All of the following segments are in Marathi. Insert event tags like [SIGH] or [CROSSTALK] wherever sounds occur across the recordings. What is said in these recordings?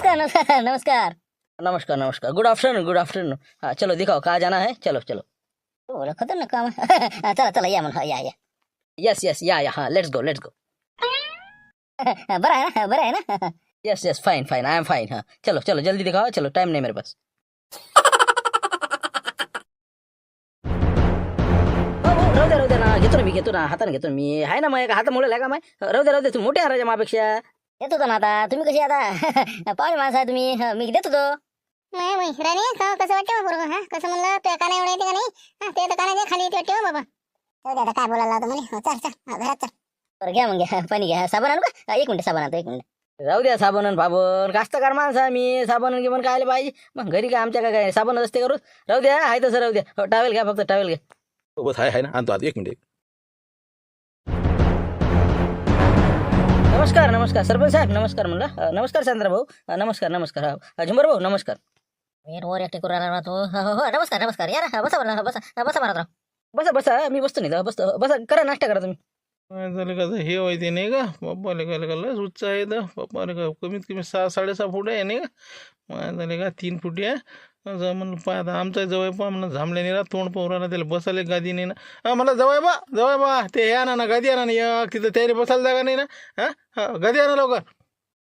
नमस्कार नमस्कार नमस्कार. नमस्कार नमस्कार. गुड आफ्टरनून गुड आफ्टरनून हाँ चलो दिखाओ कहाँ जाना है? चलो चलो. हो खतरनाक काम आहे. चला चला या म्हणा या या. यस यस या या. हाँ लेट्स गो लेट्स गो बरं आहे ना बरं आहे ना. Yes yes fine fine I am fine हाँ. चलो चलो जल्दी दिखाओ चलो टाइम नहीं मेरे पास. हो, हो, राहू दे राहू दे ना घेतो ना मी घेतो ना हाताने घेतो ना मी. आहे ना मग एका हातामुळे लागा माय राहू दे राहू दे तू मोठे आहे राजा मापेक्षा. येत होतो ना आता तुम्ही कशी आता? [LAUGHS] पाहुणे माणसं आहे तुम्ही. हं, मी देत होतो नाही बाई राणी का कसं वाटतं बरोबर हा? कसं म्हणलं तुझ्या काना एवढं येते का नाही? हा ते तर कानाच्या खाली येते वाटते हो बाबा. जाऊ दे आता काय बोलायला हो, चल चल. हा, घरात चल. बरं घ्या मग घ्या. पाणी घ्या. साबण आणू का? एक मिनिट साबण आणतो एक मिनिट. राहू द्या साबण बाबन कास्तकार माणसं मी. साबण गिबन खायला पाहिजे. मग घरी काय आमच्या काय काय? साबण असते करू राहू द्या आहे तसं राहू द्या. हो टावेल घ्या फक्त टावेल घ्या. हो, बस आहे आहे ना. आणतो आता एक मिनिट. नमस्कार नमस्कार. सरपंच साहेब नमस्कार म्हणलं. नमस्कार चंद्र भाऊ अ, नमस्कार नमस्कार. हा झुंबर भाऊ नमस्कार. वर वर एकटे करू राहिला तो हो हो, हो. नमस्कार नमस्कार. या ना. बसा बरं, बसा. बसा मारा बसा बसा. मी बसतो नाही बसतो. बसा. करा नाश्ता करा तुम्ही. काय झालं का हे व्हायचे नाही का? पप्पाले काय का लस उच्च आहे तर. पप्पाले का कमीत कमी सहा साडेसहा फूट आहे नाही का? झाले का? तीन फुटी आहे. असं म्हणलं पाय आता आमचा जवळ पा म्हणलं झांबले नाही तोंड पोहराला त्याला बसायला गादी नाही ना. हा मला जवळ बा जवळ बा ते या आणा ना गादी आणा ना या तिथं त्याला बसायला जागा नाही ना. हा हा गादी आणा लवकर.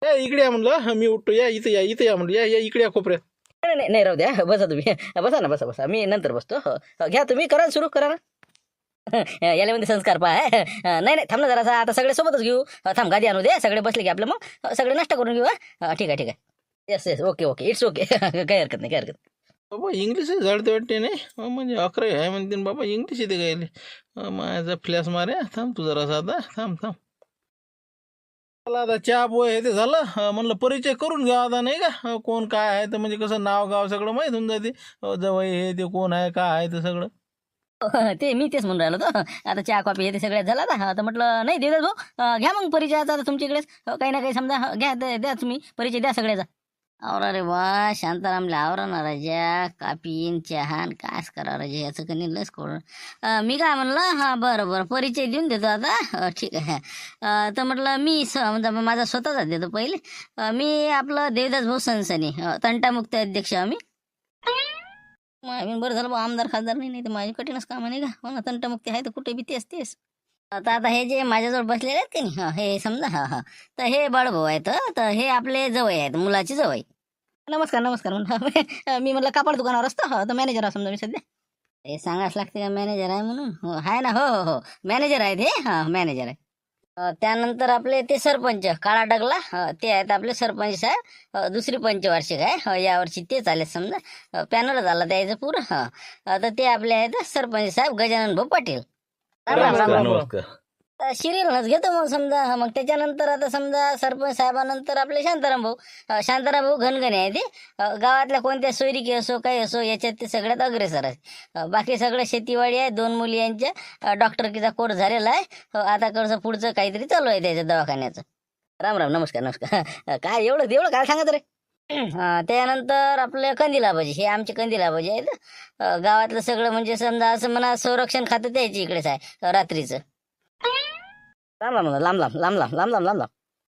ए इकडे या म्हणलं हा मी उठतो. या इथं या इथं या म्हणलं. या या इकडे या कोपऱ्यात. नाही नाही, नाही राहू द्या. बसा तुम्ही. बसा ना बसा बसा. मी नंतर बसतो. हो, हो, घ्या तुम्ही करा सुरू करा ना. याला मध्ये संस्कार पहा नाही नाही थांब ना जरासा. आता सगळे सोबतच घेऊ. थांब गादी आणू दे सगळे बसले की आपलं मग. सगळे नाश्ता करून घेऊ हा ठीक आहे ठीक आहे. Yes yes okay okay it's okay काही हरकत नाही काही हरकत नाही. बाबा इंग्लिश जळते वाटते नाही अं, म्हणजे अकरा आहे म्हणते न बाबा इंग्लिश येते काय माझा फ्लॅश मारे. थांब तू जरा आता. थांब थांब. चला आता चहा पोहे हे ते झालं. अं, म्हणलं परिचय करून घ्या आता नाही का? अं, कोण काय आहे तर म्हणजे कसं नाव गाव सगळं माहीत होऊन जाते. अं, जवळ हे ते कोण आहे काय आहे ते सगळं. हो, [LAUGHS] ते मी तेच म्हणून राहिलो आता चहा कॉफी हे ते सगळ्यात झाला आता. तर म्हटलं नाही देऊ भाऊ. अ, घ्या मग परिचयाचा आता तुमच्याकडेच अ, काही ना काही समजा अ, घ्या द्या द्या तुम्ही. परिचय द्या सगळ्याचा. आवरा रे वा शांतारामला आवरा ना राजा कापीन चहान कास करा राजा याचं कणी लस करून. मी काय म्हणलं? हा बरं बरं परिचय देऊन देतो आता. ठीक आहे. तर म्हटलं मी स म्हणजे माझा स्वतःचा देतो पहिले. मी आपलं देवदास भाऊ सनसनी तंटामुक्त अध्यक्ष आम्ही. बरं झालं बा आमदार खासदार नाही नाही तर माझी कठीणच काम नाही का? हो ना तंटामुक्ती आहे तर कुठे बी तेच तेच. आता आता हे जे माझ्याजवळ बसलेले आहेत की नाही? हा, हे समजा हा हा. तर हे बाळभाऊ आहेत तर हे आपले जवळ आहेत मुलाची जवळ नमस्कार नमस्कार. म्हणलं [LAUGHS] मी म्हटलं कापड दुकानावर असतो हो, तर मॅनेजर समजा मी सध्या. हे सांगायच लागते का मॅनेजर आहे म्हणून? हो आहे ना हो हो हो. मॅनेजर आहेत हे? हां मॅनेजर आहे. त्यानंतर आपले ते सरपंच काळा डगला ते आहेत आपले सरपंच साहेब. दुसरी पंचवार्षिक आहे यावर्षी तेच आले समजा. पॅनलच आला द्यायचं पुरं हां. तर ते आपले आहेत सरपंच साहेब गजानन भाऊ पाटील. नमस्कार सिरियलच घेतो मग समजा मग त्याच्यानंतर आता समजा सरपंच साहेबानंतर आपले शांताराम भाऊ. अं, शांताराम भाऊ घनघणे आहे ते. अं, गावातल्या कोणत्या सोयरिकी असो काही असो याच्यात ते सगळ्यात अग्रेसर आहे अं, बाकी सगळं शेतीवाडी आहे दोन मुली यांच्या. अं, डॉक्टरकीचा कोर्स झालेला आहे. अं, आता कसं पुढचं काहीतरी चालू आहे त्याच्या दवाखान्याचं. राम राम नमस्कार नमस्कार. काय एवढं एवढं काय सांगत रे? अं, त्यानंतर आपले कंदिलाबाजी हे आमचे कंदिलाबाजी आहेत. गावातलं सगळं म्हणजे समजा असं म्हणा संरक्षण खातं त्याच्या इकडेच आहे रात्रीचं. लांब लांब लांब लांब लांब लांब लांब लांब लांब लांब.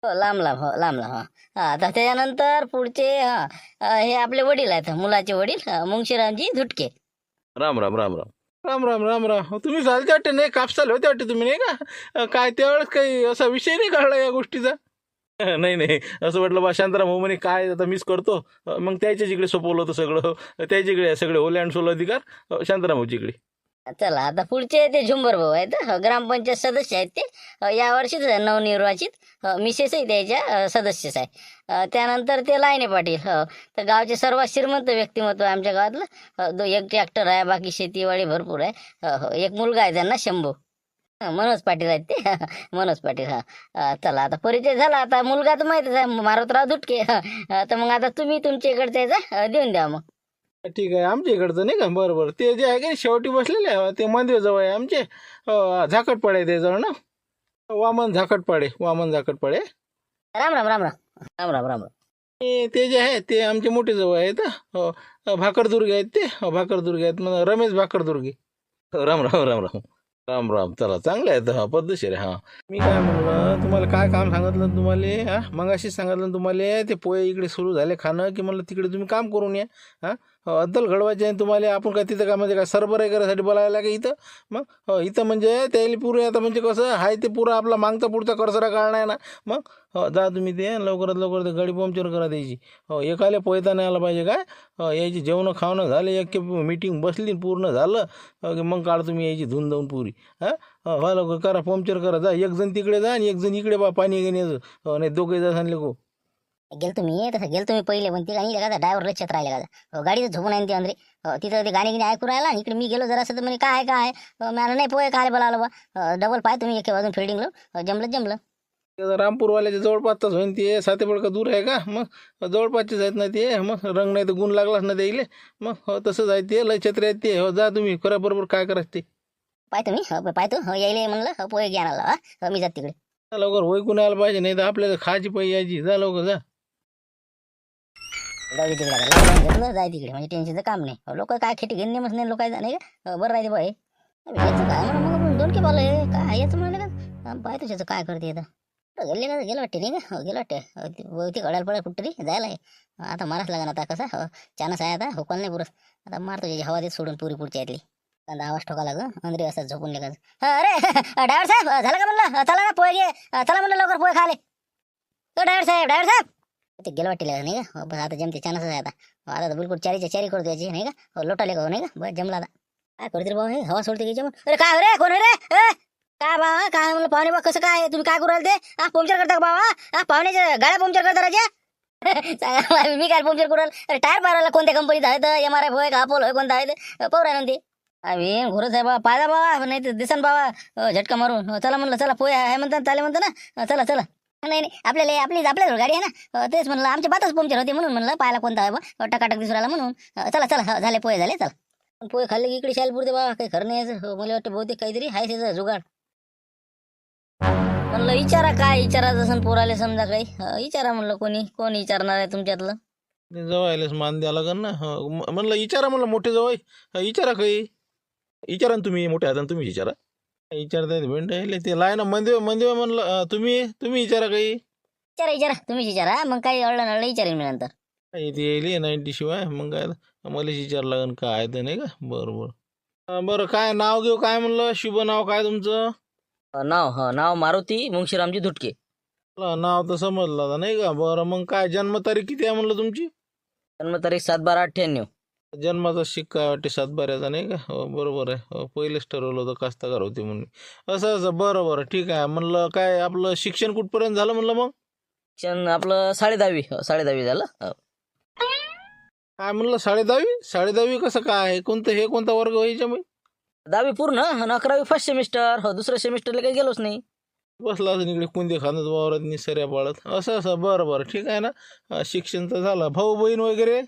हो लांब लांब हो लांब लांब हा. हा आता त्याच्यानंतर पुढचे हा हे आपले वडील आहेत मुलाचे वडील अं, मुंशीरामजी धुटके. राम राम राम राम. राम राम राम राम. तुम्ही चालते वाटते नाही कापसाले होते वाटते तुम्ही नाही का? काय त्यावेळेस काही असा विषय नाही काढला या गोष्टीचा? [LAUGHS] नाही नाही. असं वाटलं बा शांताराम हो म्हणे काय आता मिस करतो? मग त्याच्या जिकडे सोपवलं होतं सगळं. त्याच्या इकडे सगळे ओले अँड सोल अधिकार शांताराम चला आता पुढचे ते झुंबर भाऊ आहेत. ग्रामपंचायत सदस्य आहेत ते. यावर्षीच नवनिर्वाचित मिसेसही त्याच्या सदस्यच आहे. त्यानंतर ते लायने पाटील तर गावचे सर्वात श्रीमंत व्यक्तिमत्व आमच्या गावातलं. एक ट्रॅक्टर आहे बाकी शेतीवाडी भरपूर आहे. हो, एक मुलगा आहे त्यांना शंभू. मनोज पाटील आहेत ते. [LAUGHS] मनोज पाटील हा. चला आता परिचय झाला. आता मुलगा तर माहितीच आहे मारुतराव दुटके. [LAUGHS] तर मग आता तुम्ही तुमच्या इकडच्या याचा देऊन द्या मग. ठीक आहे आमच्या इकडचं नाही का? बरं बरं. ते जे आहे का शेवटी बसलेले आहे, ते मंदिराजवळ आहे आमचे. झाकटपाडे त्याजवळ ना? वामन झाकटपाडे वामन झाकटपाडे. राम राम राम राम. राम राम राम ते ते जे आहे ते आमचे मोठे जवळ आहेत हो, भाकरदुर्गे आहेत ते. भाकरदुर्गे आहेत मग रमेश भाकरदुर्गे. राम राम राम राम. राम राम. चला चांगलं आहे हा पद्धतशीर आहे हा. मी काय म्हणलं तुम्हाला काय काम सांगितलं तुम्हाला हा? मग अशीच सांगितलं तुम्हाला ते पोहे इकडे सुरू झाले खाणं की म्हणलं तिकडे तुम्ही काम करून या हा? हो, अद्दल घडवायचे आहे तुम्हाला आपण काय तिथं काय म्हणजे काय सरबराई करायसाठी बोलायला का इथं? मग? हो इथं म्हणजे त्याला पुरे आता म्हणजे कसं आहे ते पुरं आपला मागचा पुढचा करसरा काढणार आहे ना. मग? हो जा तुम्ही ते लवकरात लवकर ते गाडी पंक्चर करा द्यायची हो एकाला पोहता नाही आला पाहिजे काय? हो, यायची जेवणं खावणं झाले एक मीटिंग बसली पूर्ण झालं. हो, की मग काढ तुम्ही यायची धुऊन जाऊन पुरी. हां? हो हा लवकर करा पंक्चर करा. जा एक जण तिकडे जा आणि एक जण इकडे बा पाणी घेण्याचं नाही दोघे जा सांगले को. गेल तुम्ही तसं गेल तुम्ही पहिले पण ती गाणी का ड्रायव्हर लक्षात राहिले का? हो, गाडीचं झोपून आहे ते अंदरे. हो, तिथं ते गाणी गिणी ऐकू राहिला इकडे मी गेलो जरा असं तर म्हणे काय काय हो, मला नाही पोहे काय बोलावलं बा. डबल पाय तुम्ही एके वाजून फिल्डिंगलो जमलं जमलं. रामपूरवाल्याच्या जवळपासच होईन ते साते का दूर आहे का? मग जवळपासचेच आहेत ना ते मग रंग नाही तर गुण लागलाच ना त्याईले. मग हो तसंच आहे ते लय छत्री आहेत ते. हो जा तुम्ही करा बरोबर काय करायचं ते. पाय तुम्ही हो, पाय तू. हो यायले म्हणलं हो, पोहे घ्या हो, मी जात तिकडे लवकर होय कुणी आलं पाहिजे नाही तर आपल्याला खायची पाहिजे यायची जा लवकर जा. जाऊ दे तिकडे घेतलं जाय तिकडे. म्हणजे टेन्शनचं काम नाही. लोक काय खेटी घेऊन नेमच नाही लोक नाही का? हो, बरं राहते बाई. काय? मग दोन की पाहिलं हे काय यायचं म्हणलं का? बाय तुझ्याचं काय करते आता? गेले का? गेलं वाटते नाही का? हो गेलं वाटते. बहुतेक अडायला पडायला कुठतरी जायला आहे. आता माराच लागणार आता कसं? चानस आहे आता हुकल नाही पुरस आता मारतो तुझी हवा देत सोडून पुरी पुढच्या यातली. कांदा आवाज ठोका लाग अंदरी असं झोपून लेखाच अरे ड्रायव्हर साहेब झालं का म्हणलं? चला ना पोहे घे. चला म्हणलं लवकर पोहे खाले तो ड्रायव्हर साहेब ड्रायव्हर साहेब! ते गेलं वाटेल हो, हो, हो, नाही का? बस आता जमते चानस आहे आता. आता बिलकुल चारीच्या चारी करतो याची नाही का? लोटाले का नाही का? बस जमला आता. काय करतील भाऊ हे हवा सोडते की जमून अरे काय हो रे? कोण रे? काय बा काय म्हणलं पाहुणे बा कसं काय? तुम्ही काय करू राहिले ते? हा पंक्चर करता का बाबा हा? पाहुण्याच्या गाड्या पंक्चर करता राजा? मी काय पंक्चर करू अरे टायर मारायला कोणत्या कंपनीत आहेत एम आर एफ होय का अपोल होय कोणता आहे पाहू राहिला ना ते. अरे घोरच आहे बाबा पाहिजा बाबा नाही तर दिसन बाबा झटका मारून. चला म्हणलं चला पोय आहे म्हणता चाले म्हणता ना? चला चला. नाही नाही आपल्याला आपली आपल्याजवळ गाडी आहे ना. तेच म्हणलं आमच्या बातच पंक्चर होते म्हणून म्हणलं पाहायला कोणता आहे बा. टकाटक दिसू राहिला म्हणून. चला चला झाले पोहे झाले चला. पोहे खाल्ले की इकडे शाल पुरते बा काही खरं नाही हो, मला वाटतं बहुतेक काहीतरी आहे त्याचा जुगाड. म्हणलं विचारा काय विचारा जसं पोराले समजा काही. विचारा म्हणलं कोणी कोण विचारणार आहे तुमच्यातलं? ते मान द्या लागन ना. हो, म्हणलं विचारा म्हणलं मोठे जवळ. विचारा काही. विचारा ना तुम्ही मोठे हाताने तुम्ही विचारा. विचारतायत भेंड ते लाय ना मंदिर मंदिर म्हणलं तुम्ही तुम्ही विचारा काही. विचारा विचारा तुम्हीच विचारा मग काही अडलं नडलं विचारेन मी नंतर. इथे येईल नाईन्टी शिवाय मग काय मलाच विचार लागन काय ते नाही का? बरं बरं. बरं काय नाव घेऊ काय म्हणलं? शुभ नाव काय तुमचं? नाव हा नाव मारुती मुंशीरामजी धुटके. मला नाव तर समजलं आता नाही का? बरं मग काय जन्मतारीख किती आहे म्हणलं तुमची? जन्मतारीख सात बारा अठ्ठ्याण्णव. जन्माचा शिक्का वाटते सातबाऱ्याचा नाही का? हो बरोबर आहे. हो पहिलेच ठरवलं होतं कास्तकार होते म्हणून. असं असं बरं बरं ठीक आहे. म्हणलं काय आपलं शिक्षण कुठपर्यंत झालं म्हणलं मग? शिक्षण आपलं साडे दहावी हो, साडे दहावी झालं हो. काय म्हणलं साडे दहावी साडे दहावी कसं काय आहे? कोणतं हे कोणता वर्ग व्हायच्या मग दहावी पूर्ण आणि अकरावी फर्स्ट सेमिस्टर हो दुसऱ्या सेमिस्टरला काही गेलोच नाही. बसला असं इकडे कुंदे खाणत वावरात निसऱ्या पाळत. असं असं बरं बरं ठीक आहे ना? शिक्षण तर झालं. भाऊ बहीण वगैरे?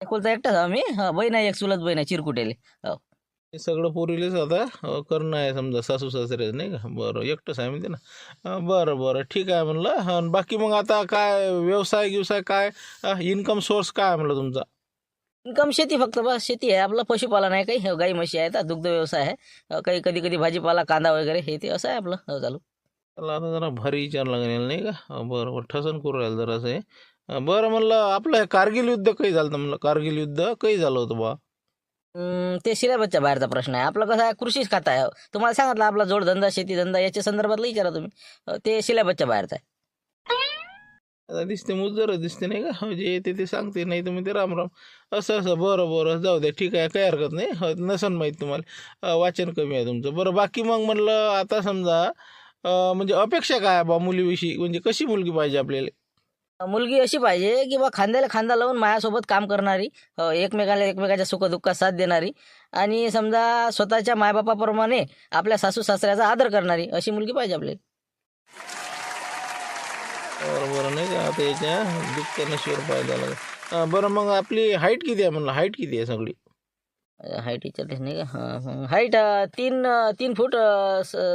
एकुलता एकटाच आम्ही हा, बहीण आहे एक चुलत बहीण आहे चिरकुटेले. हे. सगळं पोरीलेच आता अं, करणं आहे समजा सासू सासरे नाही का? बरं एकटंच आहे म्हणते ना. अं, बरं बरं ठीक आहे म्हणलं. अन् बाकी मग आता काय व्यवसाय गिवसाय काय? इन्कम सोर्स काय आहे म्हणलं तुमचा? इन्कम शेती फक्त बस शेती आहे. आपलं पशुपालन आहे काही. हो, गाई म्हशी आहेत दुग्ध व्यवसाय आहे. काही कधी कधी भाजीपाला कांदा वगैरे हे ते असं आहे आपलं. हो, चालू. त्याला आता जरा भारी विचार लागेल नाही का? अं, बरं बरं ठसन करू राहिलं जरा असं हे. बरं म्हणलं आपलं हे कारगिल युद्ध काही झालं होतं म्हणलं? कारगिल युद्ध काही झालं होतं बा ते सिलेबसच्या बाहेरचा प्रश्न आहे. आपलं कसं आहे कृषीच खाता आहे. तुम्हाला सांगितलं आपला जोडधंदा शेती धंदा याच्या संदर्भातलं विचारा तुम्ही. अ, ते सिलेबसच्या बाहेरचा आहे. आता दिसते मुजर दिसते नाही का? हो, जे येते ते सांगते नाही तर ते राम राम. असं असं बरं बरं जाऊ द्या ठीक आहे काही हरकत नाही. हो, नसन माहीत तुम्हाला. अं, वाचन कमी आहे तुमचं. बरं बाकी मग म्हणलं आता समजा अं, म्हणजे अपेक्षा काय बा मुलीविषयी? म्हणजे कशी मुलगी पाहिजे आपल्याला? मुलगी अशी पाहिजे की बा खांद्याला खांदा लावून माझ्यासोबत काम करणारी एकमेकाला एकमेकाच्या सुखदुःखात साथ देणारी आणि समजा स्वतःच्या मायबापाप्रमाणे आपल्या सासू सासऱ्याचा आदर करणारी अशी मुलगी पाहिजे आपल्याला. बरं बरं नाही का? आता याच्या दुःखानेश्वर पाहिजे लागेल बरं मग आपली हाईट किती आहे म्हणलं? हाईट किती आहे सगळी? हाईट विचारते नाही का? हां हाईट तीन तीन फूट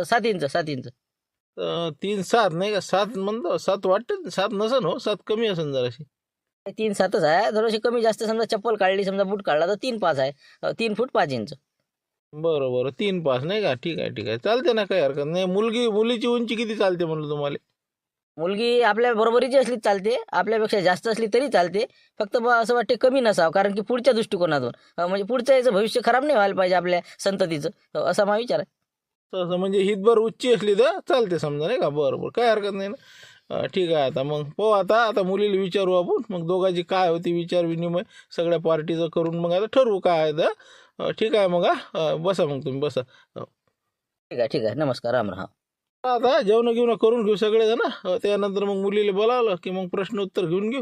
सात इंच सात इंच. तीन सात नाही का? सात म्हणतो सात वाटतं सात नसन हो सात कमी असन जराशी. तीन सातच आहे. थोडीशी कमी जास्त समजा चप्पल काढली समजा बूट काढला तर तीन पाच आहे. तीन फूट पाच इंच. बरं बरं. तीन पास नाही का? ठीक आहे ठीक आहे. चालते ना काही हरकत नाही. मुलगी मुलीची उंची किती चालते म्हणलं तुम्हाला? मुलगी आपल्या बरोबरीची असली चालते. आपल्यापेक्षा जास्त असली तरी चालते. फक्त असं वाटते कमी नसावं कारण की पुढच्या दृष्टिकोनातून. म्हणजे पुढचं याचं भविष्य खराब नाही व्हायला पाहिजे आपल्या संततीचं. असा माझा विचार आहे. तसं म्हणजे हितभर उच्ची असली तर चालते समजा नाही का? बरं बरं. काय हरकत नाही ना? ठीक आहे आता. मग पाहू आता. आता मुलीला विचारू आपण. मग दोघांची काय होती विचार विनिमय सगळ्या पार्टीचं करून मग आता ठरवू काय आहे तर. ठीक आहे मग हा. बसा मग तुम्ही बसा. ठीक आहे ठीक आहे. नमस्कार राम राम. आता जेवण घेऊन करून घेऊ सगळेजण त्यानंतर मग मुलीला बोलावलं की मग प्रश्न उत्तर घेऊन घेऊ.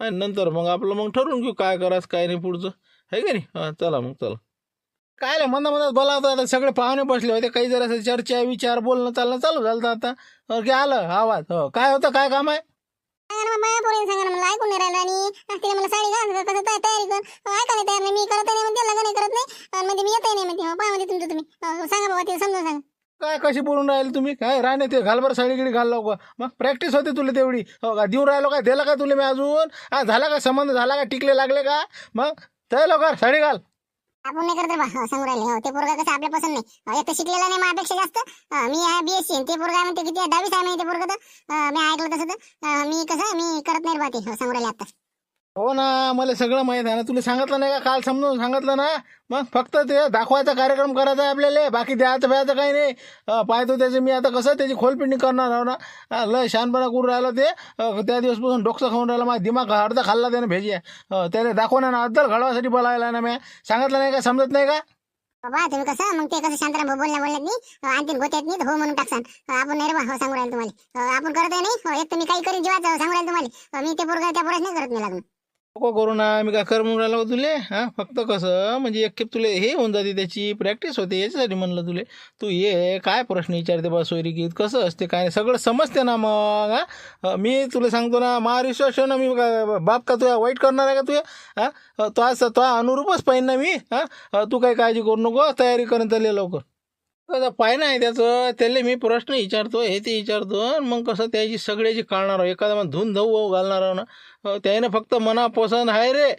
आणि नंतर मग आपलं मग ठरवून घेऊ काय करायचं काय नाही पुढचं. आहे का नाही? हां चला मग चला. काय म्हणा म्हणत बोलावतं आता सगळे पाहुणे बसले होते काही जरा चर्चा विचार बोलणं चालणं चालू झालं आता. की आलं आवाज. हो काय होतं काय काम आहे? सांगा ना बाबा पोरीने सांगा ना मला ऐकून नाही राहिलं. आणि हा, तिने मला साडी घाल कसं तया- तयारी कर. अहो, ऐकायला तयार नाही मी करत नाही म्हणते लग्न नाही करत नाही आणि म्हणजे मी येतही नाही म्हणते. हो, पाय म्हणते तुमचं तुम्ही. अहो, सांगा बाबा तिला समजून सांगा. काय कशी बोलून राहिले तुम्ही? काय राहणे ते घालभर साडी गिडी घाललो का? मग प्रॅक्टिस होते तुला तेवढी. हो का देऊन राहिलो काय दिला का तुला मी अजून? हा झाला का संबंध झाला का टिकले लागले का? मग ते लवकर साडी घाल. आपण नाही करत बा सांगू राहिले. हो ते पोरगा कसं आपल्या पसंत नाही. हो, एक तर शिकलेला नाही माझ्यापेक्षा जास्त. मी आहे बीएससी ते पोरगा म्हणते किती दहावीस आहे ते पोरगा तर. मी ऐकलं तसं तर. मी कसं मी करत नाही बा ते. हो, सांगू राहिले आता. हो ना मला सगळं माहीत आहे ना. तुला सांगितलं नाही का? काल समजून सांगितलं ना? मग फक्त ते दाखवायचा कार्यक्रम करायचा आहे आपल्याला. बाकी द्यायचं प्यायचं काही नाही. पाहतो त्याचं मी आता कसं त्याची खोलपिंडी करणार आहो ना. लय शानपणा करून राहिलं ते. त्या दिवसपासून डोकसं खाऊन राहिलं. माझा दिमाग अर्धा खाल्ला त्याने भेजी. आहे त्याला दाखवणार ना अद्दल घडवासाठी बोलायला ना मी सांगितलं नाही का? समजत नाही का? बाबा तुम्ही कसं? मग ते कसं शांतराम बोलल्या नाही? आणखी गोत्यात नाही? हो म्हणून टाकसान. आपण नाही बा हो सांगू राहिले तुम्हाला. आपण करत नाही. एक तर मी काही करीन जीवाचं हो सांगू राहिले तुम्हाला. मी ते पोरगा त्या पोराच नाही करत नाही लागून. नको करू ना मी काय कर म्हणून राहिलो का तुले? हां? फक्त कसं म्हणजे एक खेप तुले हे होऊन जाते त्याची प्रॅक्टिस होते याच्यासाठी म्हणलं तुले. तू ये काय प्रश्न विचारते बा सोयरी गीत कसं असते काय नाही सगळं समजते ना मग हां? मी तुला सांगतो ना महाराष्ट्र ना मी बाप का तुया वाईट करणार आहे का तुया? हां? तो आज तो अनुरूपच पाहिजे ना मी हां? तू काही काळजी करू नको तयारी करून चालले लवकर. कसं पाय नाही त्याचं. त्याला मी प्रश्न विचारतो हे ते विचारतो मग कसं त्याची सगळ्याची काढणार आहो एखादा मग धुवून धऊ घालणार आहो ना त्याने फक्त मना पसंत आहे रे.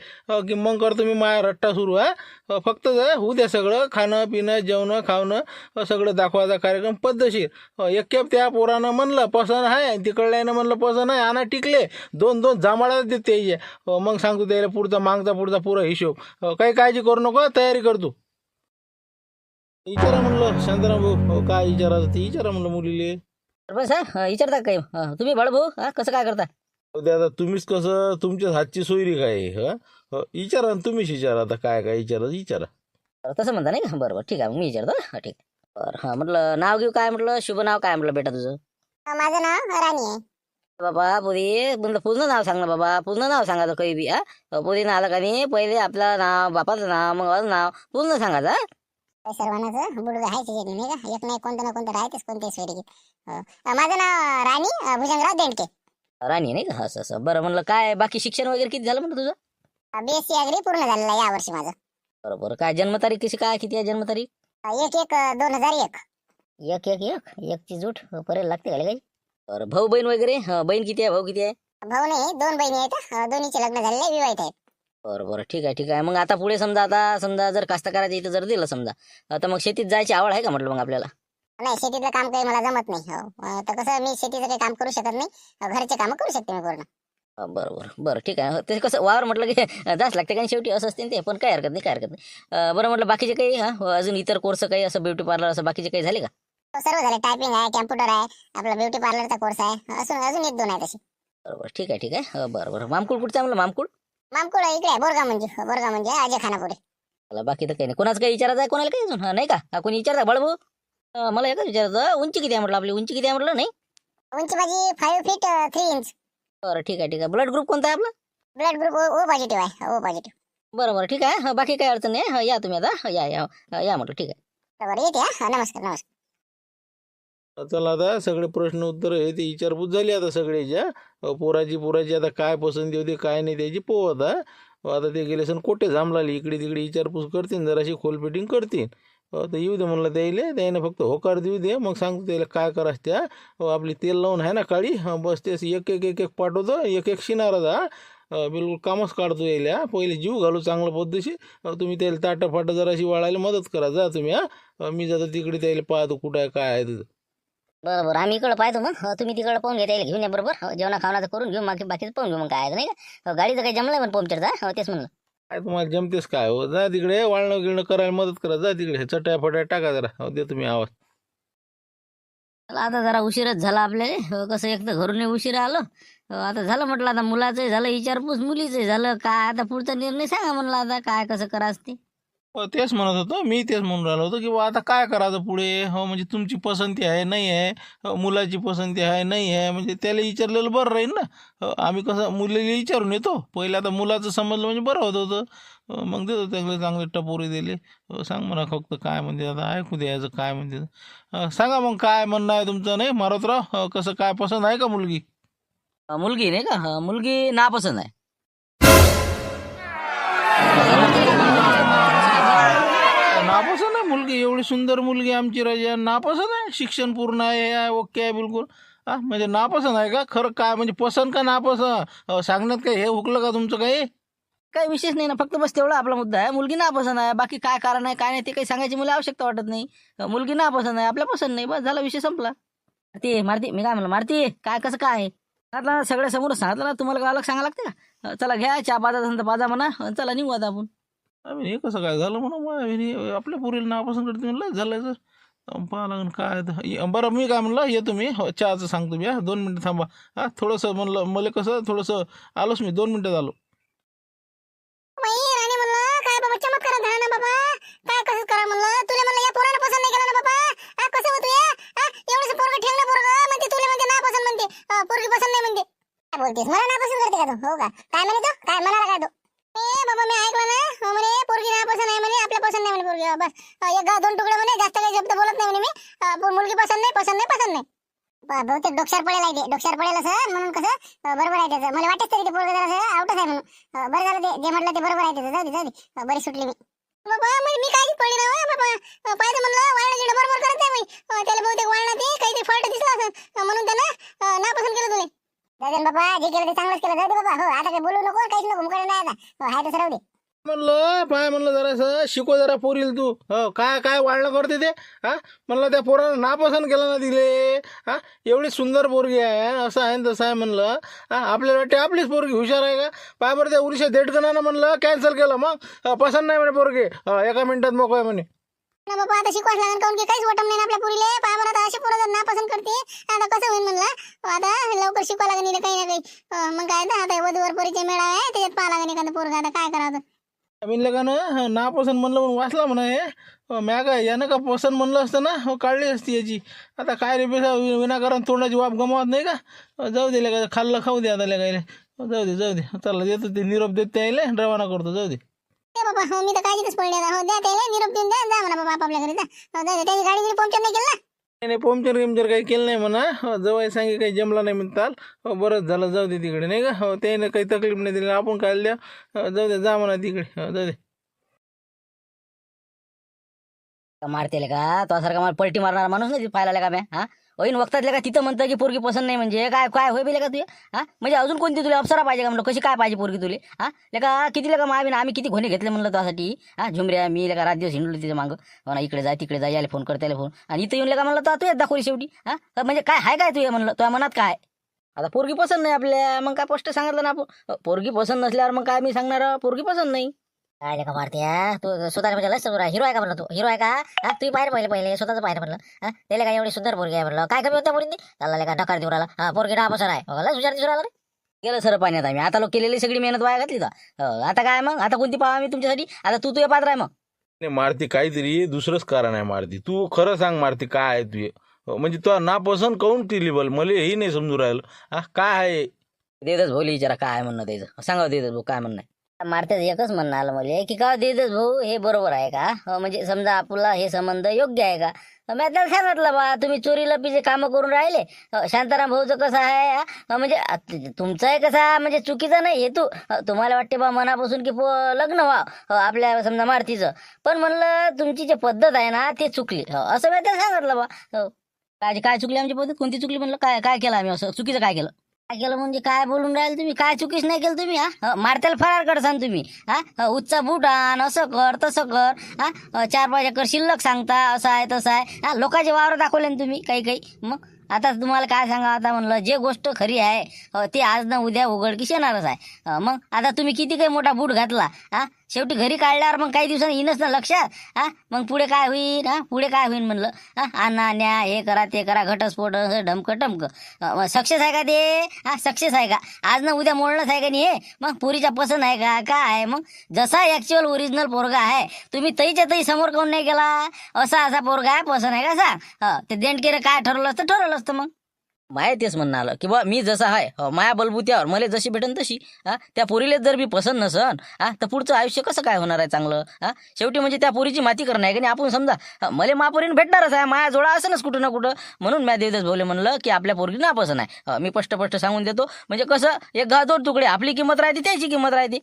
की मग करतो मी माया रट्टा सुरू आहे फक्त होऊ द्या सगळं. खाणं पिणं जेवणं खावणं सगळं दाखवायचा कार्यक्रम पद्धतशीर. अं, एक त्या पोरानं म्हणलं पसंत आहे. तिकडल्यानं म्हणलं पसंत आहे. आणा टिकले. दोन दोन जांभळा देते त्याचे. मग सांगतो त्याला पुढचा मागचा पुढचा पुरा हिशोब. काही काळजी करू नको तयारी करतो विचारा म्हणलं शांताराम भाऊ. हो, काय विचारायचं ते विचारा म्हणलं मुलीले. सरपंच हा? विचारता का काही अं, तुम्ही भाऊ हा? कसं काय करता? ते आता तुम्हीच कसं तुमच्या हातची सोयरी काय आहे, हं? हं, विचारा ना तुम्हीच विचारा आता काय काय विचारा विचारा बरं, तसं म्हणता नाही का? बरं बरं ठीक आहे मग मी विचारतो हा ठीक. आहे बरं हां म्हटलं नाव घेऊ काय म्हटलं? शुभ नाव काय म्हटलं बेटा तुझं? अं, माझं नाव राणी आहे. बाबा पुरी म्हणलं पूर्ण नाव सांग ना बाबा. पूर्ण नाव सांगायचं काही बी हा? पुरी आलं का नाही? पहिले आपलं नाव बापाचं नाव मग माझं नाव पूर्ण सांगायचं हा? सर्वांनाच बुडगा आहे नाही का? एक नाही कोणतं ना कोणतं राहतेच कोणते सोयरी माझं नाव राणी भुजंगराव देंडके राणी नाही का? असं असं. बरं म्हणलं काय बाकी शिक्षण वगैरे किती झालं म्हणलं तुझं? बीएससी अग्री पूर्ण झालेलं आहे यावर्षी माझं. बरं बरं. काय जन्मतारीख कशी काय किती आहे जन्मतारीख? एक एक दोन हजार एक. एक एक एक? एकची जूट पर्यंत लागते का रे काही? बरं. भाऊ बहीण वगैरे? हं, बहीण किती आहे? भाऊ किती आहे? भाऊ नाही दोन बहिणी आहेत. दोन्हीचे लग्न झालेले आहे, विवाहित आहेत. बरं बरं. ठीक आहे ठीक आहे. मग आता पुढे समजा आता समजा जर कास्तकाराच्या इथं जर दिलं समजा आता मग शेतीत जायची आवड आहे का म्हटलं मग आपल्याला? नाही शेतीतलं काम काही मला जमत नाही हो. अं, तर कसं मी शेतीचं काही काम करू शकत नाही अं, घरचे काम करू शकते मी पूर्ण. हं, बरं बरं. बरं ठीक आहे. ते कसं वावर म्हटलं की जास्त लागते कारण शेवटी? असं असते ना ते पण काय हरकत नाही काय हरकत नाही. अं, बरं म्हटलं बाकीचे काही हां अजून इतर कोर्स काही असं ब्युटी पार्लर असं बाकीचे काही झाले का? हो, सर्व झाले. टायपिंग आहे कॅम्प्युटर आहे आपला ब्युटी पार्लरचा कोर्स आहे. अजून अजून एक दोन आहे तसे बरं बरं. ठीक आहे ठीक आहे. बरं बरं. मामकुळ कुठचं आहे म्हणलं मामकुळ? मामकुळ इकडे आहे बोरगा म्हणजे. बोरगा म्हणजे अजय खानापुरे मला बाकी तर काही नाही. कोणाचं काही विचारायचं आहे? कोणाला काही अजून? हां नाही का? हा, कोणी विचारता? बळभाऊ अं, मला एकच विचारायचं उंची किती आहे म्हटलं आपली? उंची किती आहे म्हटलं? नाही? उंची माझी फाईव्ह फीट थ्री इंच बरं ठीक आहे ठीक आहे. ब्लड ग्रुप कोणता आहे आपला? ब्लड ग्रुप ओ पॉझिटिव्ह आहे. ओ पॉझिटिव्ह बरं बरं ठीक आहे. हं, बाकी काही अडचण नाही. हं, या तुम्ही आता. हं, या या. हं, या म्हटलं ठीक आहे. बरोबर येते हा नमस्कार नमस्कार. चला आता सगळे प्रश्न उत्तर हे ते विचारपूस झाली आता सगळ्याच्या. पोराची पोराची आता काय पसंती होती काय नाही त्याची पोह आता. आता ते गेले सण कोठे जांभलाली इकडे तिकडे विचारपूस करतील जराशी खोलपेटिंग करतील तर येऊ दे म्हणलं त्याईले त्याने फक्त होकार देऊ दे मग सांगतो त्याला काय करायचं त्या. आपली तेल लावून आहे ना काळी बस तेच एक एक एक एक पाठवतो एक एक शिनाराचा अं, बिलकुल कामच काढतो यायला. पहिले जीव घालू चांगलं पद्धतीशी. तुम्ही त्याला ताटं फाटं जराशी वाळायला मदत करा जा तुम्ही हा. मी जातो तिकडे त्याला पाहतो कुठं आहे काय आहे तिथं. बरं बरं आम्ही इकडं पाहतो मग. हो, तुम्ही तिकडं पाहून घ्या त्याला घेऊन या बरोबर. हो, जेवणा खावणाचं करून घेऊ बाकी बाकीचं पाहून घेऊ मग काय नाही का? हो, गाडीचं काही जमलं पण पंक्चरचा हो? तेच म्हणलं. काय तुम्हाला जमतेस काय? हो जा तिकडे वाळणं गिळणं करायला मदत करा. जा तिकडे चटया फट्या टाका जरा. हो देतो मी आवाज. आता जरा उशीरच झाला आपल्याला. कसं एक तर घरून उशीर आलो. आता झालं म्हटलं आता मुलाचंही झालं विचारपूस मुलीचंही झालं. काय आता पुढचा निर्णय सांगा म्हणलं आता काय कसं करायचं ते. तेच म्हणत होतो मी तेच म्हणून राहिलो होतो की बा आता काय करायचं पुढे? हो म्हणजे तुमची पसंती आहे नाही आहे. हो, मुलाची पसंती आहे नाही आहे. म्हणजे त्याला विचारलेलं बरं राहील ना. हो, आम्ही कसं मुलीला विचारून येतो. पहिले आता मुलाचं समजलं म्हणजे बरं होत होतं. हो, मग देतो त्याला चांगले टपोरी दिले. सांग म्हणा फक्त काय म्हणते आता ऐकू द्यायचं काय म्हणते सांगा मग काय म्हणणं आहे तुमचं नाही? मारोतराव कसं काय पसंत आहे का मुलगी? मुलगी नाही का? मुलगी नापसंत आहे. मुलगी एवढी सुंदर मुलगी आमची रजा. नापसंत आहे? शिक्षण पूर्ण आहे आहे ओके आहे बिलकुल. हां म्हणजे नापसंत आहे का? खरं काय म्हणजे पसंत का नापसंत सांगण्यात काय हे हुकलं का तुमचं काही? काही विशेष नाही ना फक्त बस तेवढा आपला मुद्दा आहे. मुलगी नापसंत आहे बाकी काय कारण आहे काय नाही ते काही सांगायची मला आवश्यकता वाटत नाही. मुलगी मुलगी नापसंत आहे आपल्या पसंत नाही बस झाला विषय संपला. ते मारती मी काय म्हणलं मारती काय कसं काय? आहे? सांगितलं ना सगळ्या समोर सांगितलं ना तुम्हाला काय अलग सांगा लागते का? चला घ्या चहा पाजा तर पाजा म्हणा. चला निघू आता आपण. आम्ही हे कसं काय झालं म्हणा मग आम्ही आपल्या पुरीला नापसंत करते म्हणलं झालं तर पाहा लागेल काय तर. बरं मी काय म्हणलं येतो मी हो, चहाचं सांगतो मी हा दोन मिनटं थांबा. हा थोडंसं म्हणलं मला कसं थोडंसं आलोच मी दोन मिनटात आलो काय बाबा ना बाबा? काय कसं या नाही बाबा? हा कसं या? हा तुला म्हणते म्हणते. नाही म्हणते. काय बोलतेस? मला ना पसंत करते का तू? हो का? काय म्हणे तो? काय म्हणाला काय तो? ए बाबा मी ऐकलं ना म्हणे पोरगी ना पसंत नाही म्हणे आपल्या पसंत नाही म्हणे पोरगी. बस. एक दोन तुकडे म्हणे जास्त काही शब्द बोलत नाही म्हणे मी. मुलगी पसंत नाही पसंत नाही पसंत नाही. बहुतेक डोक्षार पडेल आहे ते. डोक्षार पडेल असं म्हणून कसं बरोबर आहे त्याचं. मला वाटत तरी ते पोरगं जरा आउटच आहे म्हणून. बरं झालं ते. जे म्हटलं ते बरोबर आहे त्याचं. जाऊ दे जाऊ दे. बरी सुटली मी. बाबा म्हणजे मी काळजीच पडली ना हो, बाबा. अं, पाहिजे म्हणलं वाळणं गिळणं बरोबर करत आहे मी. त्याला बहुतेक वाळणं ते काहीतरी फॉल्ट दिसला असं. म्हणून त्यानं नापसंत केलं तुम्ही जाऊ बाबा जे केलं ते चांगलंच केलं. जाऊ दे बाबा हो आता काय बोलू नको काहीच नको मुकडे नाही आता. हो, हाय तसं राहू दे म्हणलं पाय म्हणलं जरासं शिको जरा पोरील तू. हो काय काय वाढलं करते ते? हा? म्हणलं त्या पोरानं नापसंत केलं ना दिले हा? एवढी सुंदर पोरगी आहे असं आहे न तसं आहे म्हणलं. हा? आपल्याला वाटते आपलीच पोरगी हुशार आहे का? पाय बरं त्या उरीशा देटकनानं म्हणलं कॅन्सल केलं मग? हा, पसंत नाही म्हणे पोरगी. एका मिनिटात मोकवाय आहे म्हणे. ना बाबा आता शिकवाच लागेल काऊन की काहीच वाटम नाही ना आपल्या पुरीले. पाय बरं आता अशी पोरं जर नापसंत करते आता कसं होईल म्हणलं? आता लवकर शिकवा लागेल हिला काही ना काही. मग काय आता आता वधूवर पोरीचे मेळा आहे त्याच्यात पाहा लागेल एखादं पोरगा आता काय करावं म्हणलं का ना नापसंत म्हणलं म्हणून वाचला म्हणा हे. हो, काय यानं का पसंत म्हणलं असतं ना? हो काढली असती याची. आता काय रे बेसा विनाकारण तोंडाची वाप गमावत नाही का? जाऊ दे का खाल्लं खाऊ दे आता लेकायले. जाऊ दे जाऊ दे. चला देतो ते निरोप देत त्याला रवाना करतो जाऊ दे. ते बाबा हो मी तर काळजीच पडले हो द्या त्याला निरोप देऊन द्या जा म्हणा बाबा आपापल्या घरी जा. हो, जाऊ दे त्याची गाडी पंक्चर नाही केलं नाही पंक्चर गिमचर काही केलं नाही म्हणा. हो जवळ सांगे काही जमला नाही म्हणताल हो बरंच झालं जाऊ दे तिकडे नाही का? हो त्याने काही तकलीफ नाही दिली आपण काय द्या. हो, जाऊ दे जा म्हणा तिकडे. हो जाऊ दे. का का? तो सारखा मला पलटी मारणार माणूस नाही पाहायला का म्या? हा? होईन वक्तातल्या का तिथं म्हणतं की पोरगी पसंत नाही म्हणजे काय काय होय बेले का तुझे? हा? म्हणजे अजून कोणती तुला अप्सरा पाहिजे का? म्हणलं कशी काय पाहिजे पोरगी तुले? हा? लेका किती लेका मावी आम्ही किती घोणे घेतले म्हणलं त्यासाठी? हा? झुमऱ्या मी लेका रात दिवस हिंडलो तिथे मागं. हो म्हणा इकडे जा तिकडे जा यायला फोन कर त्याला फोन आणि इथं येऊन लेका म्हणलं तर तू दाखवली शेवटी. हा? म्हणजे काय आहे काय तुझ्या म्हणलं? तुझ्या मनात काय? आता पोरगी पसंत नाही आपल्या. मग काय स्पष्ट सांगितलं ना आपण? पोरगी पसंत नसल्यावर मग काय मी सांगणार? पोरगी पसंत नाही. काय लेका मारते हा? तू स्वतः म्हणजे लय हिरो आहे का म्हणलं तू? हिरो आहे का? हा? तुम्ही पाहिलं पहिले पहिले. स्वतःच पाहिलं म्हणलं. हा? त्याला काय एवढी सुंदर पोरगी आहे म्हणलं. काय कमी होत्या पोरींनी? त्याला लेका ढकार देऊ राहिला. हा पोरगी ना बसर आहे. हो, लय हुशार दिसू राहिला रे. गेलं सर पाण्यात आम्ही. आता लोक केलेली सगळी मेहनत वाया घातली तर हो, आता काय मग? आता कोणती पाहा आम्ही तुमच्यासाठी? आता तू तुझ्या पात्र आहे मग. नाही मारती काहीतरी. दुसरंच कारण आहे मारती. तू खरं सांग मारती काय आहे तुझे? हो, म्हणजे तुला नापसंत काऊन केली बल? मला हेही नाही समजू राहिलं. हा काय आहे? देतच भाऊ विचारा काय म्हणणं त्याचं. सांगा देतच भाऊ काय म्हणणं आहे एकच म्हणणं आलं मला की का देतच भाऊ? हे बरोबर आहे का? म्हणजे समजा आपला हे संबंध योग्य आहे का? मी त्याला सांगितलं बा तुम्ही चोरी लपीचे कामं करून राहिले. शांताराम भाऊचं कसं आहे? म्हणजे तुमचं कसा? म्हणजे चुकीचा नाही हेतू तुम्हाला वाटते बा मनापासून की लग्न व्हा आपल्या समजा मारतीचं. पण म्हणलं तुमची जी पद्धत आहे ना ती चुकली. असं मी त्याला सांगितलं बा? काय काय चुकली आमची पद्धत? कोणती चुकली म्हणलं? काय काय केलं आम्ही? असं चुकीचं काय केलं? केलं म्हणजे काय बोलून राहील तुम्ही? काय चुकीच नाही केलं तुम्ही हा? मारत्याला फरार करसान तुम्ही हा? उच्चा बूट आण असं कर तसं कर हा? चार पाच एकर शिल्लक सांगता असं आहे तसं आहे. हा लोकांचे वावर दाखवले ना तुम्ही काही काही. मग आता तुम्हाला काय सांगा आता म्हणलं जे गोष्ट खरी आहे ते ती आज ना उद्या उघडकीस येणारच आहे. मग आता तुम्ही किती काही मोठा बूट घातला हा? शेवटी घरी काढल्यावर मग काही दिवसांनी येईनच ना लक्षात. हा? मग पुढे काय होईल हा? पुढे काय होईल म्हणलं? हा? आणा न्या हे करा ते करा घटस्फोट हे ढमक टमक. सक्सेस आहे का ते? हा सक्सेस आहे का? आज ना उद्या मोडणंच आहे का नाही हे? मग पुरीचा पसंत आहे का? काय? आहे मग जसा ॲक्च्युअल ओरिजिनल पोरगा आहे तुम्ही तईच्या तई समोर काऊन नाही केला? असा असा पोरगा आहे पसंत आहे का सांग हा ते देणकेरे काय ठरवलं असतं? ठरवलं असतं मग. माय तेच म्हणणं आलं की बा मी जसा आहे हो, माया बलबुत्यावर मला जशी भेटन तशी हा त्या पोरीलाच जर मी पसंत नसन हा तर पुढचं आयुष्य कसं काय होणार आहे चांगलं हा? शेवटी म्हणजे त्या पोरीची माती करणं आहे की नाही? आपण समजा मला महापुरीनं भेटणारच आहे माया जोडा असनच कुठं ना कुठं. म्हणून म्या देवदास भाऊले म्हणलं की आपल्या पोरगी ना पसंत आहे हो, मी स्पष्ट स्पष्ट सांगून देतो म्हणजे कसं एक घा दोन तुकडे आपली किंमत राहते त्याची किंमत राहते.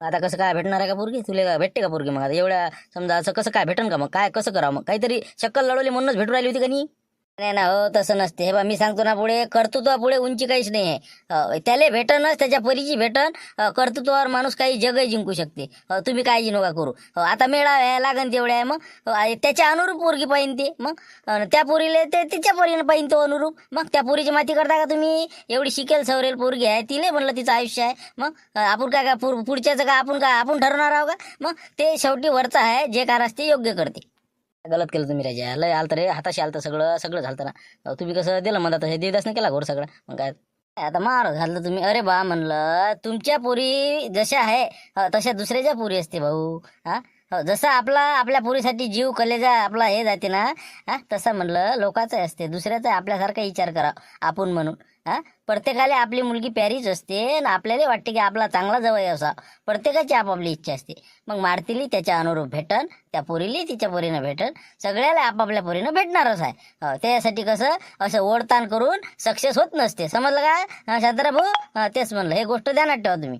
आता कसं काय भेटणार आहे का पोरगी? तुला भेटते का पोरगी? मग आता एवढ्या समजा असं कसं काय भेटन का मग? काय कसं करावं मग? काहीतरी शक्कल लढवली म्हणूनच भेटू राहिली होती का नाही? नाही ना हो तसं नसते. हे बा मी सांगतो ना पुढे कर्तृत्वा पुढे उंची काहीच नाही आहे. त्याला भेटनच त्याच्या परीची भेटन कर्तृत्वावर माणूस काही जगही जिंकू शकते. तुम्ही काळजी नका करू. आता मेळा आहे लागन तेवढे आहे मग. त्याच्या अनुरूप पोरगी पाहिजे ते मग. त्या पोरीले ते तिच्या पोरीनं पाहिजे तो अनुरूप. मग त्या पोरीची माती करता का तुम्ही? एवढी शिकेल सवरेल पोरगी आहे तिले म्हणलं तिचं आयुष्य आहे. मग आपण काय का पुढच्याचं का आपण काय आपण ठरवणार आहोत का? मग ते शेवटी वरचं आहे जे कार असते योग्य करते. गलत केलं तुम्ही राजा लय आलं रे हाताशी आलतं सगळं सगळं झालं ना. तुम्ही कसं दिलं म्हणता तसं देत नाही केला घोर सगळं. मग काय? आता मार घाललं तुम्ही. अरे बा म्हणलं तुमच्या पोरी जशा आहे हो, तशा दुसऱ्याच्या पोरी असते भाऊ. हा? हो, आपला आपल्या पोरीसाठी जीव कलेजा आपला हे जाते ना हा? तसं म्हणलं लोकांचं असते. दुसऱ्याचा आपल्यासारखा विचार करा आपण म्हणून. हा? प्रत्येकाला आपली मुलगी प्यारीच असते आणि आपल्याला वाटते की आपला चांगला जवळ असा. प्रत्येकाची आपापली इच्छा असते. मग मारतीली त्याच्या अनुरूप भेटन त्या पोरीली तिच्या पोरीनं भेटन. सगळ्याला आपापल्या पोरीनं भेटणारच आहे. त्यासाठी कसं असं ओढताण करून सक्सेस होत नसते. समजलं का? हा, भाऊ हा, तेच म्हणलं. हे गोष्ट ध्यानात ठेवा तुम्ही.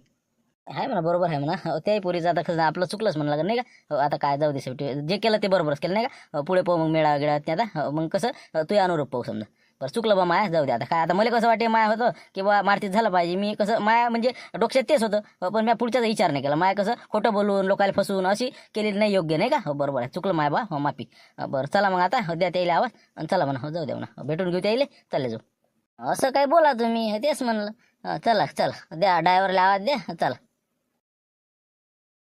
आहे म्हणा बरोबर आहे म्हणा. हो, त्याही पोरीचं आता कसं आपलं चुकलंच म्हणलं नाही का? हो, आता काय जाऊ दे शेवटी. जे केलं ते बरोबरच केलं नाही का? हो, पुढे पाहू मग मेळा गिळा ते आता मग कसं? तू अनुरूप पाहू समजा. बरं चुकलं बा माया जाऊ दे आता. काय आता मला कसं वाटे माया होतं की बा मारतीत झालं पाहिजे. मी कसं माया म्हणजे डोक्यात तेच होतं. पण मी पुढच्याचा विचार नाही केला. माया कसं खोटं बोलून लोकांना फसवून अशी केलेली नाही योग्य नाही का? हो बरोबर आहे. चुकलं माया बा हो माफी. बरं चला मग आता द्या त्याला आवाज आणि चला म्हणा. हो जाऊ द्या म्हणा. हो, भेटून घेऊ त्याला. चालले जाऊ. असं काय बोला तुम्ही? तेच म्हणलं. चला चला. द्या ड्रायव्हरला आवाज द्या. चला.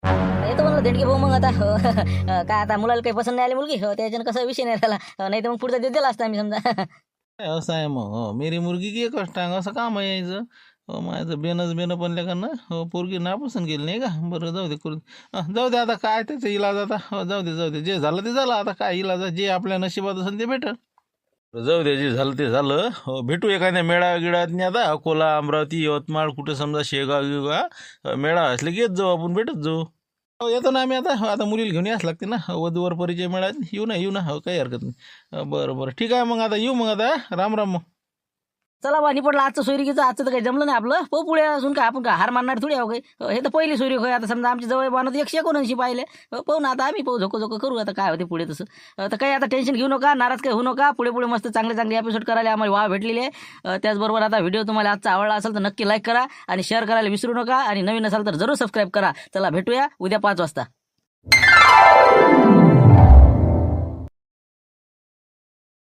नाही तर म्हणलं देणगी भाऊ मग आता. हो, हो, हो. काय आता मुलाला काही पसंत नाही आली मुलगी? हो त्याच्यानं कसा विषय नाही झाला. नाही तर मग पुढचा दिवस दिला असता मी समजा. असं आहे मग हो. मेरी मुलगी की कष्ट आहे असं काम आहे यायचं. हो माझं बेनच बेनं बनल्या का ना? हो पोरगी नापसंत गेली नाही का? बरं जाऊ दे करून. जाऊ दे आता काय त्याचं इलाज आता? हो जाऊ दे जाऊ दे. जे झालं ते झालं. आता काय इलाज आहे, जे आपल्या नशिबात असेल ते भेटल. जाऊ दे जे झालं ते झालं. हो भेटू एखाद्या मेळा गिळात नाही आता. अकोला अमरावती यवतमाळ कुठं समजा शेगाव गिगा मेळा असले घेत जाऊ आपण भेटत जाऊ. हो येतो ना आम्ही आता. हो, आता मुलीला घेऊन याच लागते ना. हो, वधूवर परिचय मिळाला. येऊ ना येऊ ना. हो काही हरकत नाही. हो, बरं बरं. ठीक आहे मग आता येऊ मग आता राम राम मग. चला बा निपटलं. आजचं सोयरीकीचं आजचं तर काही जमलं नाही आपलं. पो पुढे असून काय आपण काय हार मारणार थोडी अहो काही. हो, हे तर पहिली सोयरी होय. आता समजा आमच्या जवळ बाणत एकशे एकोणऐंशी पाहिले. पाहू ना आता आम्ही पाहू. झोको झोको करू. आता काय होते पुढे तसं. तर काही आता टेन्शन घेऊ नका. नाराज काही होऊ नका. पुढे पुढे मस्त चांगले चांगले एपिसोड करायला आम्हाला वाव भेटलेले आहे. त्याचबरोबर आता व्हिडिओ तुम्हाला आजचा आवडला असेल तर नक्की लाईक करा आणि शेअर करायला विसरू नका. आणि नवीन असाल तर जरूर सबस्क्राईब करा. चला भेटूया उद्या पाच वाजता.